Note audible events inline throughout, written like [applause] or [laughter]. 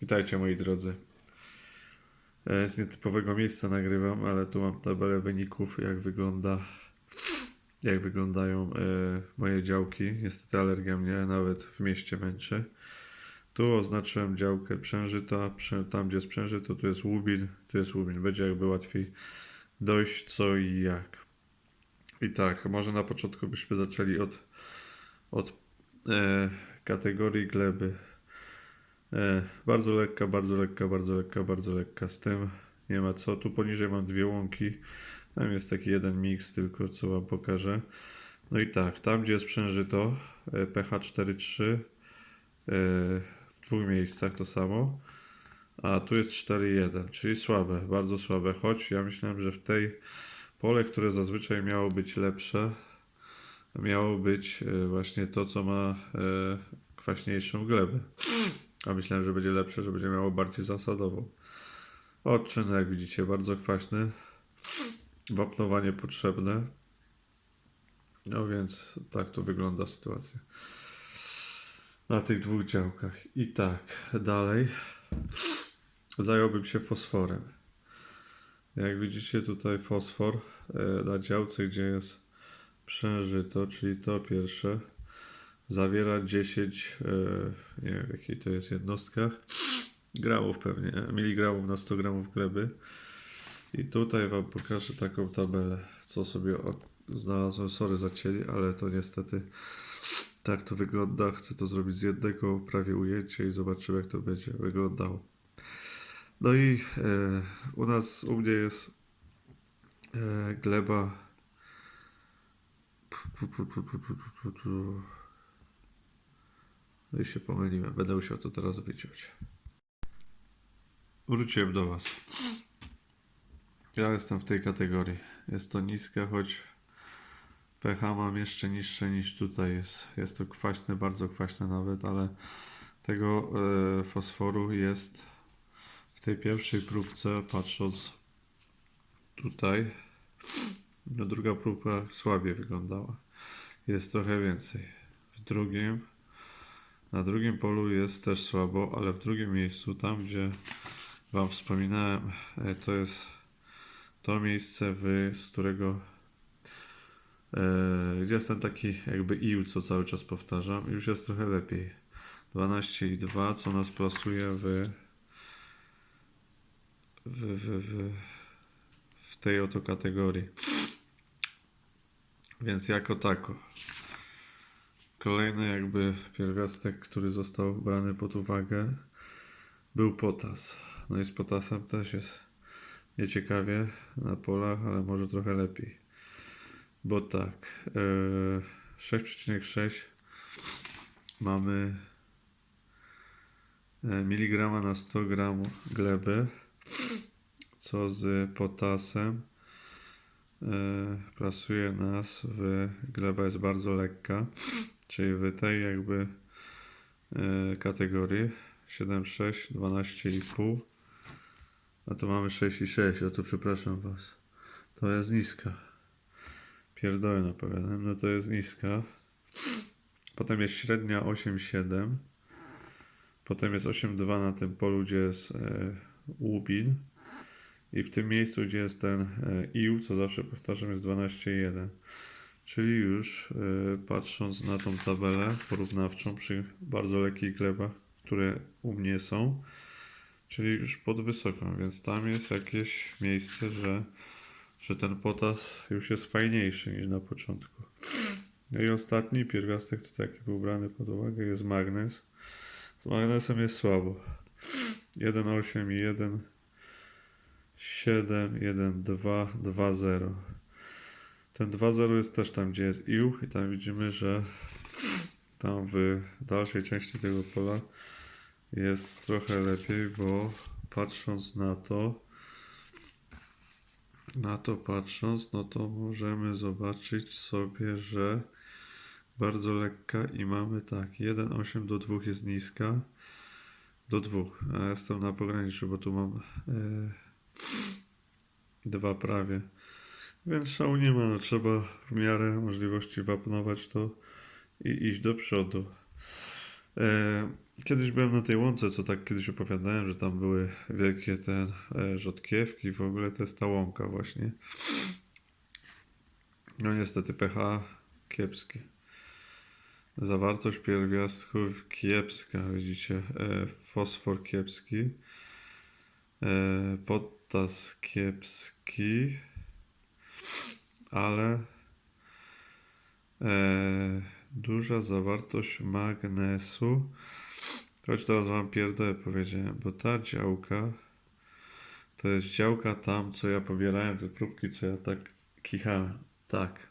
Witajcie moi drodzy. E, Z nietypowego miejsca nagrywam, ale tu mam tabelę wyników, jak wygląda, jak wyglądają e, moje działki. Niestety alergia mnie nawet w mieście męczy. Tu oznaczyłem działkę Przężyta, tam gdzie jest Przężyto, tu jest Łubin, tu jest Łubin. Będzie jakby łatwiej dojść co i jak. I tak, może na początku byśmy zaczęli od, od e, kategorii gleby. E, bardzo lekka, bardzo lekka, bardzo lekka, bardzo lekka. Z tym nie ma co. Tu poniżej mam dwie łąki. Tam jest taki jeden miks tylko, co wam pokażę. No i tak, tam gdzie jest przężyto, e, pH 4,3 e, w dwóch miejscach to samo. A tu jest 4,1, czyli słabe, bardzo słabe. Choć ja myślałem, że w tej pole, które zazwyczaj miało być lepsze, miało być właśnie to, co ma kwaśniejszą glebę. A myślałem, że będzie lepsze, że będzie miało bardziej zasadową. Odczyn, jak widzicie, bardzo kwaśny. Wapnowanie potrzebne. No więc tak tu wygląda sytuacja. Na tych dwóch działkach. I tak, dalej. Zająłbym się fosforem. Jak widzicie tutaj fosfor e, na działce, gdzie jest przężyto, czyli to pierwsze, zawiera 10, e, nie wiem w jakiej to jest jednostkach, gramów pewnie, miligramów na 100 gramów gleby. I tutaj Wam pokażę taką tabelę, co sobie znalazłem. Sorry za ale to niestety tak to wygląda. Chcę to zrobić z jednego prawie ujęcia i zobaczymy jak to będzie wyglądało. No i e, u nas, u mnie jest e, gleba. No i się pomyliłem. Będę musiał to teraz wyciąć. Wróciłem do Was. Ja jestem w tej kategorii. Jest to niska, choć pH mam jeszcze niższe niż tutaj jest. Jest to kwaśne, bardzo kwaśne nawet, ale tego e, fosforu jest w tej pierwszej próbce, patrząc tutaj, no druga próbka słabiej wyglądała. Jest trochę więcej. W drugim, na drugim polu jest też słabo, ale w drugim miejscu, tam gdzie Wam wspominałem, e, to jest to miejsce, w, z którego e, gdzie jest ten taki jakby ił, co cały czas powtarzam, już jest trochę lepiej. 12,2, co nas plasuje w w, w, w, w tej oto kategorii. Więc jako tako. Kolejny jakby pierwiastek, który został brany pod uwagę, był potas. No i z potasem też jest nieciekawie na polach, ale może trochę lepiej. Bo tak, e, 6,6 mamy e, miligrama na 100 gramów gleby co z potasem e, plasuje nas w gleba jest bardzo lekka, czyli w tej jakby e, kategorii. 7,6, 12,5 a to mamy 6,6, o to przepraszam Was. To jest niska. Pierdolę napowiadam, no to jest niska. Potem jest średnia 8,7 potem jest 8,2 na tym polu, gdzie jest e, i w tym miejscu, gdzie jest ten e, ił, co zawsze powtarzam, jest 12,1. Czyli już e, patrząc na tą tabelę porównawczą przy bardzo lekkich glebach, które u mnie są, czyli już pod wysoką, więc tam jest jakieś miejsce, że, że ten potas już jest fajniejszy niż na początku. No i ostatni pierwiastek tutaj, jaki był brany pod uwagę, jest magnez. Z magnesem jest słabo. 1,8 i 1, 7, 1, 2, 2, 0. Ten 2, 0 jest też tam, gdzie jest ił i tam widzimy, że tam w dalszej części tego pola jest trochę lepiej, bo patrząc na to, na to patrząc, no to możemy zobaczyć sobie, że bardzo lekka i mamy tak, 1,8 do 2 jest niska, do 2, a ja jestem na pograniczu, bo tu mam e, dwa prawie. Więc szału nie ma, no, trzeba w miarę możliwości wapnować to i iść do przodu. E, Kiedyś byłem na tej łące, co tak kiedyś opowiadałem, że tam były wielkie te e, rzodkiewki, w ogóle to jest ta łąka właśnie. No niestety pH kiepski. Zawartość pierwiastków kiepska, widzicie, e, fosfor kiepski, potas kiepski, ale e, duża zawartość magnesu. Choć teraz wam pierdolę powiedziałem, bo ta działka to jest działka tam, co ja pobierałem te próbki, co ja tak kichałem. Tak.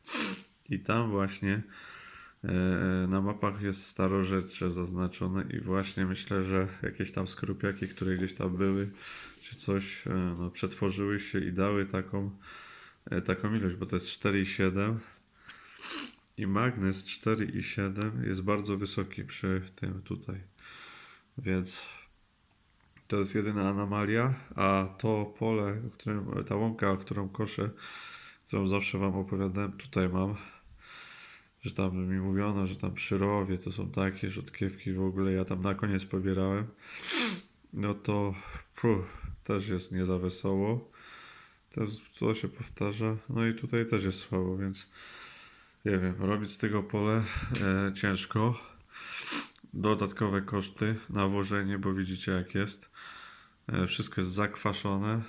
I tam właśnie e, na mapach jest starożytcze zaznaczone i właśnie myślę, że jakieś tam skorupiaki, które gdzieś tam były, czy coś, e, no, przetworzyły się i dały taką, taką ilość, bo to jest 4,7 i magnes 4,7 jest bardzo wysoki przy tym tutaj. Więc to jest jedyna anomalia, a to pole, którym, ta łąka, którą koszę, którą zawsze wam opowiadałem, tutaj mam, że tam mi mówiono, że tam przy rowie to są takie rzodkiewki w ogóle, ja tam na koniec pobierałem, no to puh, też jest nie za wesoło. Też to się powtarza, no i tutaj też jest słabo, więc nie wiem, robić z tego pole e, ciężko. Dodatkowe koszty, nawożenie, bo widzicie jak jest. E, wszystko jest zakwaszone.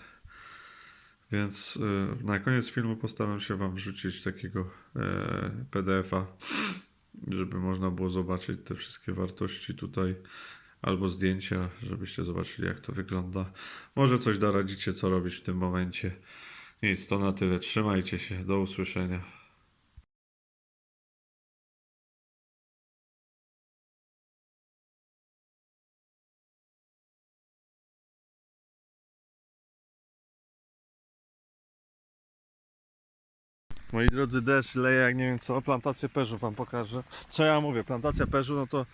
Więc e, na koniec filmu postaram się Wam wrzucić takiego e, PDF-a, żeby można było zobaczyć te wszystkie wartości tutaj, albo zdjęcia, żebyście zobaczyli jak to wygląda. Może coś doradzicie, co robić w tym momencie. Nic, to na tyle. Trzymajcie się. Do usłyszenia. Moi drodzy, deszcz leje jak nie wiem co, plantację perzu wam pokażę. Co ja mówię, plantacja perzu, no to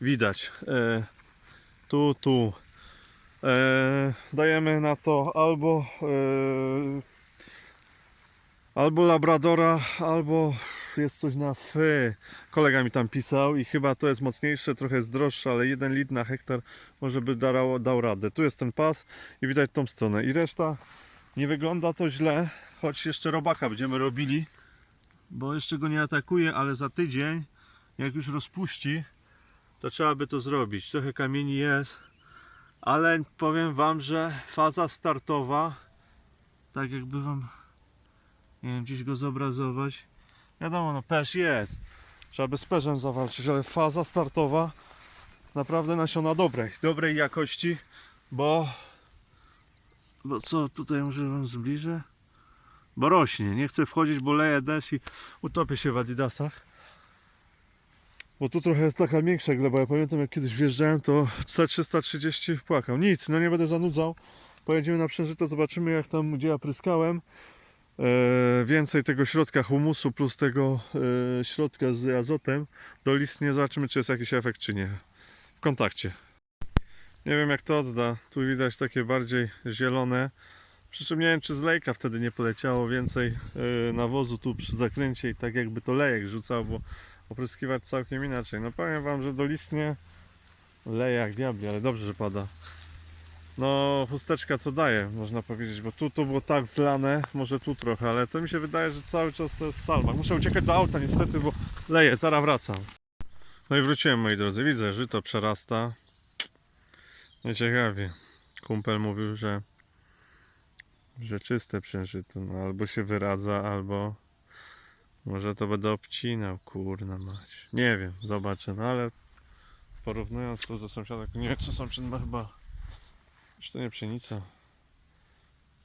widać. E, tu, tu. E, dajemy na to albo e, albo labradora, albo jest coś na fy. Kolega mi tam pisał i chyba to jest mocniejsze, trochę jest droższe, ale jeden litr na hektar może by dał, dał radę. Tu jest ten pas i widać tą stronę. I reszta nie wygląda to źle, choć jeszcze robaka będziemy robili, bo jeszcze go nie atakuje, ale za tydzień, jak już rozpuści, to trzeba by to zrobić. Trochę kamieni jest, ale powiem Wam, że faza startowa, tak jakby Wam, nie wiem, gdzieś go zobrazować. Wiadomo, no pesz jest, trzeba by z perzem zawalczyć, ale faza startowa, naprawdę nasiona dobrej, dobrej jakości, bo bo co tutaj może wam zbliżę? Bo rośnie. Nie chcę wchodzić, bo leje deszcz i utopię się w adidasach. Bo tu trochę jest taka większa gleba. Ja pamiętam jak kiedyś wjeżdżałem, to C330 płakał. Nic, no nie będę zanudzał. Pojedziemy na przężyto, zobaczymy jak tam, gdzie ja pryskałem. E, więcej tego środka humusu plus tego e, środka z azotem do listnie. Zobaczymy, czy jest jakiś efekt, czy nie. W kontakcie. Nie wiem jak to odda. Tu widać takie bardziej zielone. Przy czym nie wiem czy z lejka wtedy nie poleciało więcej yy, nawozu tu przy zakręcie i tak jakby to lejek rzucał, bo opryskiwać całkiem inaczej. No powiem wam, że dolistnie leje jak diabli, ale dobrze, że pada. No chusteczka co daje, można powiedzieć, bo tu to było tak zlane, może tu trochę, ale to mi się wydaje, że cały czas to jest salma. Muszę uciekać do auta niestety, bo leje, zaraz wracam. No i wróciłem moi drodzy, widzę, że to przerasta. No ciekawie. Kumpel mówił, że że czyste no albo się wyradza, albo może to będę obcinał, kurna mać. Nie wiem, zobaczę, no ale porównując to ze sąsiadem, nie wiem co sąsiad ma chyba, czy to nie pszenica,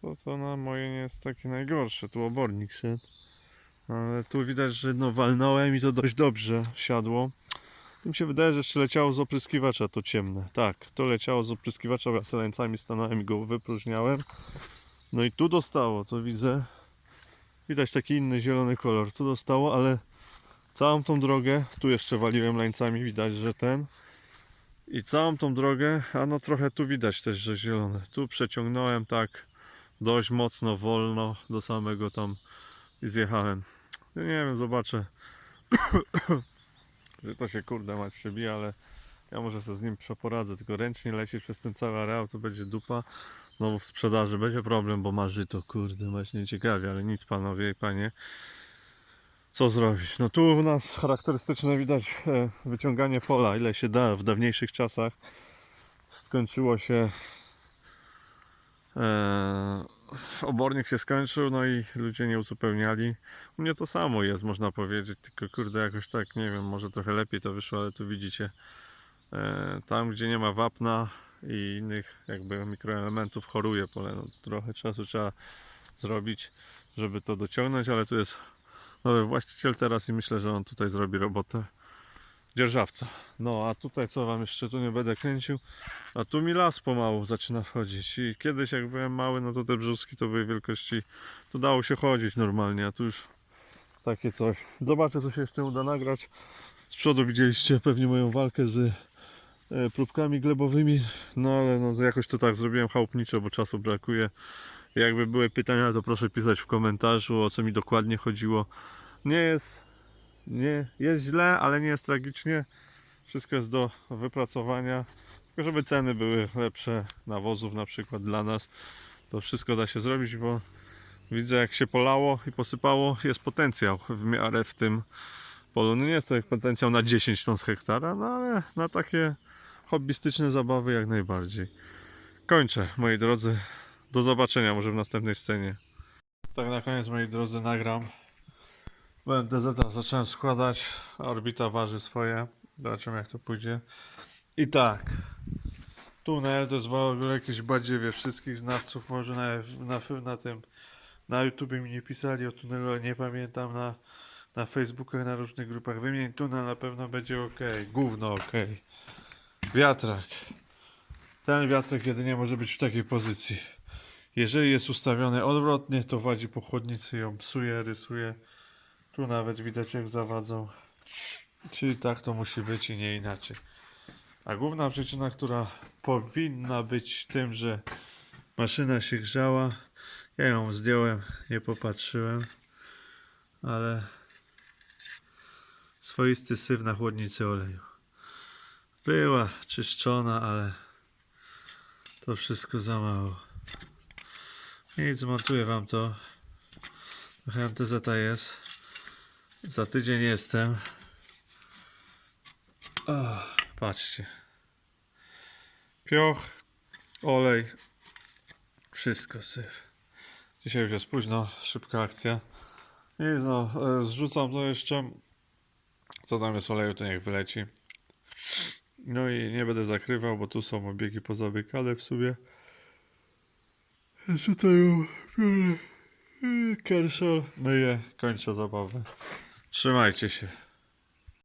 to to na moje nie jest takie najgorsze, tu obornik szedł, ale tu widać, że no walnąłem i to dość dobrze siadło. Tu mi się wydaje, że jeszcze leciało z opryskiwacza to ciemne. Tak, to leciało z opryskiwacza, ja sobie ręcami stanąłem i go wypróżniałem. No i tu dostało, to widzę. Widać taki inny zielony kolor. Tu dostało, ale całą tą drogę, tu jeszcze waliłem lańcami, widać, że ten. I całą tą drogę, a no trochę tu widać też, że zielone. Tu przeciągnąłem tak dość mocno, wolno do samego tam i zjechałem. Nie wiem, zobaczę. [coughs] że to się kurde mać przebija, ale Ja może sobie z nim przeporadzę, tylko ręcznie lecieć przez ten cały areał to będzie dupa. Znowu w sprzedaży będzie problem, bo ma żyto, kurde, właśnie ciekawie, ale nic panowie i panie. Co zrobić? No tu u nas charakterystyczne widać e, wyciąganie pola, ile się da w dawniejszych czasach. Skończyło się e, obornik się skończył, no i ludzie nie uzupełniali. U mnie to samo jest, można powiedzieć, tylko kurde, jakoś tak, nie wiem, może trochę lepiej to wyszło, ale tu widzicie, tam gdzie nie ma wapna i innych jakby mikroelementów choruje pole. No, trochę czasu trzeba zrobić, żeby to dociągnąć, ale tu jest nowy właściciel teraz i myślę, że on tutaj zrobi robotę dzierżawca. No a tutaj co wam jeszcze tu nie będę kręcił, a tu mi las pomału zaczyna wchodzić i kiedyś jak byłem mały, no to te brzuski to były wielkości, tu dało się chodzić normalnie, a tu już takie coś. Zobaczę co się jeszcze uda nagrać. Z przodu widzieliście pewnie moją walkę z e, próbkami glebowymi, no ale no, jakoś to tak zrobiłem chałupniczo, bo czasu brakuje. Jakby były pytania, to proszę pisać w komentarzu, o co mi dokładnie chodziło. Nie jest, nie, jest źle, ale nie jest tragicznie. Wszystko jest do wypracowania. Tylko żeby ceny były lepsze nawozów na przykład dla nas. To wszystko da się zrobić, bo widzę jak się polało i posypało, jest potencjał w miarę w tym polu. No nie jest to jak potencjał na 10 ton z hektara, no ale na takie hobbystyczne zabawy jak najbardziej. Kończę, moi drodzy. Do zobaczenia może w następnej scenie. Tak na koniec, moi drodzy, nagram. BMTZ zacząłem składać, orbita waży swoje. Zobaczymy jak to pójdzie. I tak. Tunel to jest w ogóle jakieś badziewie wszystkich znawców. Może na, na, na tym na YouTubie mi nie pisali o tunelu, ale nie pamiętam na, na Facebookach, na różnych grupach. Wymień tunel, na pewno będzie ok. Gówno ok. Wiatrak. Ten wiatrak jedynie może być w takiej pozycji. Jeżeli jest ustawiony odwrotnie, to wadzi po chłodnicy ją psuje, rysuje. Tu nawet widać jak zawadzą. Czyli tak to musi być i nie inaczej. A główna przyczyna, która powinna być tym, że maszyna się grzała, ja ją zdjąłem, nie popatrzyłem, ale swoisty syf na chłodnicy oleju. Była czyszczona, ale to wszystko za mało. Nic, zmontuję wam to. Trochę MTZ jest. Za tydzień jestem. Patrzcie. Pioch, olej, wszystko syf. Dzisiaj już jest późno, szybka akcja. I no, e, zrzucam to jeszcze. Co tam jest oleju, to niech wyleci. No i nie będę zakrywał, bo tu są obiegi pozamykane w sumie. Tutaj biorę Kershal, myję, kończę zabawę. Trzymajcie się.